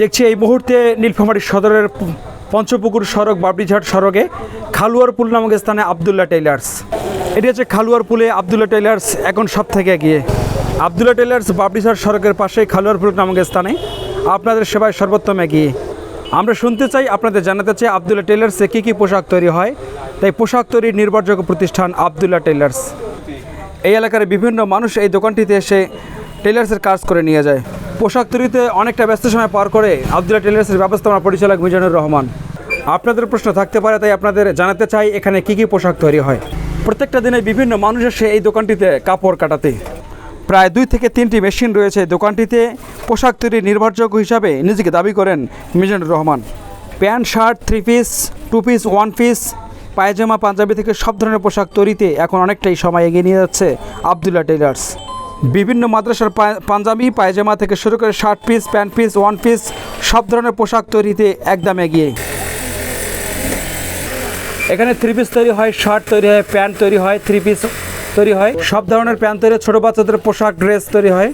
দেখছি এই মুহূর্তে নীলফামারী সদরের পঞ্চপুকুর সড়ক, বাবরিঝাট সড়কে খালুয়ার পুল নামক স্থানে আবদুল্লাহ টেইলার্স। এটি হচ্ছে খালুয়ার পুলে আবদুল্লাহ টেইলার্স এখন সব থেকে এগিয়ে। আবদুল্লাহ টেইলার্স, বাবরিঝাট সড়কের পাশে খালুয়ার পুল নামক স্থানে আপনাদের সেবায় সর্বোত্তম এগিয়ে। আমরা শুনতে চাই, আপনাদের জানাতে চাই আবদুল্লাহ টেইলার্সে কী কী পোশাক তৈরি হয়। তাই পোশাক তৈরির নির্ভরযোগ্য প্রতিষ্ঠান আবদুল্লাহ টেইলার্স। এই এলাকার বিভিন্ন মানুষ এই দোকানটিতে এসে টেলার্সের কাজ করে নিয়ে যায়। পোশাক তৈরিতে অনেকটা ব্যস্ত সময় পার করে আবদুল্লাহ টেলার্সের ব্যবস্থাপনা পরিচালক মিজানুর রহমান। আপনাদের প্রশ্ন থাকতে পারে, তাই আপনাদের জানাতে চাই এখানে কি কি পোশাক তৈরি হয়। প্রত্যেকটা দিনে বিভিন্ন মানুষ এসে এই দোকানটিতে কাপড় কাটাতে। প্রায় দুই থেকে তিনটি মেশিন রয়েছে দোকানটিতে। পোশাক তৈরির নির্ভরযোগ্য হিসাবে নিজেকে দাবি করেন Mizanur Rahman. Pant, shirt, three piece, two piece, one piece, পায়জামা, পাঞ্জাবি থেকে সব ধরনের পোশাক তৈরিতে এখন অনেকটাই সময় এগিয়ে নিয়ে যাচ্ছে আবদুল্লাহ টেইলার্স। বিভিন্ন মাদ্রাসার পাঞ্জাবি, পায়জামা থেকে শুরু করে shirt piece pant piece one piece সব ধরনের পোশাক তৈরিতে একদম এগিয়ে। এখানে থ্রি পিস তৈরি হয়, শার্ট তৈরি হয়, প্যান্ট তৈরি হয় থ্রি পিস তৈরি হয়। সব ধরনের প্যান্ট তৈরি, ছোট বাচ্চাদের পোশাক ড্রেস তৈরি হয়।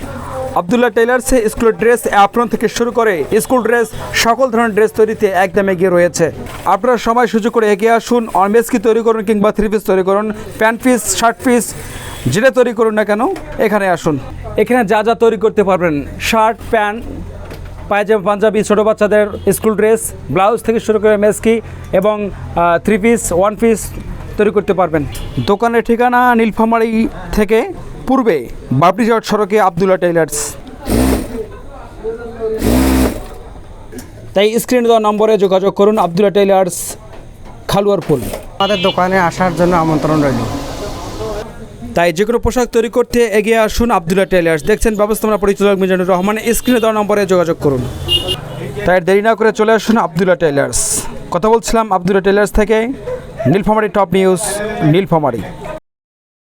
আবদুল্লাহ টেইলার্সে স্কুলের ড্রেস অ্যাপ্রন থেকে শুরু করে স্কুল ড্রেস, সকল ধরনের ড্রেস তৈরিতে একদম এগিয়ে রয়েছে। আপনারা সময় সুযোগ করে এগিয়ে আসুন অনমেসকি তৈরি করুন কিংবা থ্রি পিস তৈরি করুন প্যান্ট পিস শার্ট পিস যেটা তৈরি করুন না কেন, এখানে আসুন। এখানে যা যা তৈরি করতে পারবেন শার্ট প্যান্ট পায়জামা, পাঞ্জাবি, ছোটো বাচ্চাদের স্কুল ড্রেস ব্লাউজ থেকে শুরু করে মেসকি এবং থ্রি পিস ওয়ান পিস তৈরি করতে পারবেন। দোকানের ঠিকানা নীলফামারি থেকে পূর্বে বাবরিজট সড়কে আবদুল্লা টেইলার্স। তাই স্ক্রিনে দেওয়া নম্বরে যোগাযোগ করুন আবদুল্লা টেইলার্স খালুয়ার ফুল আমাদের দোকানে আসার জন্য আমন্ত্রণ রইল। তাই যে কোনো পোশাক তৈরি করতে এগিয়ে আসুন আবদুল্লাহ টেইলার্স। দেখছেন ব্যবস্থাপনা পরিচালক মিজানুর রহমান স্ক্রিনে দেওয়া নম্বরে যোগাযোগ করুন। তাই দেরি না করে চলে আসুন আবদুল্লাহ টেইলার্স। কথা বলছিলাম আবদুল্লাহ টেইলার্স থেকে নীলফামারী টপ নিউজ নীলফামারী।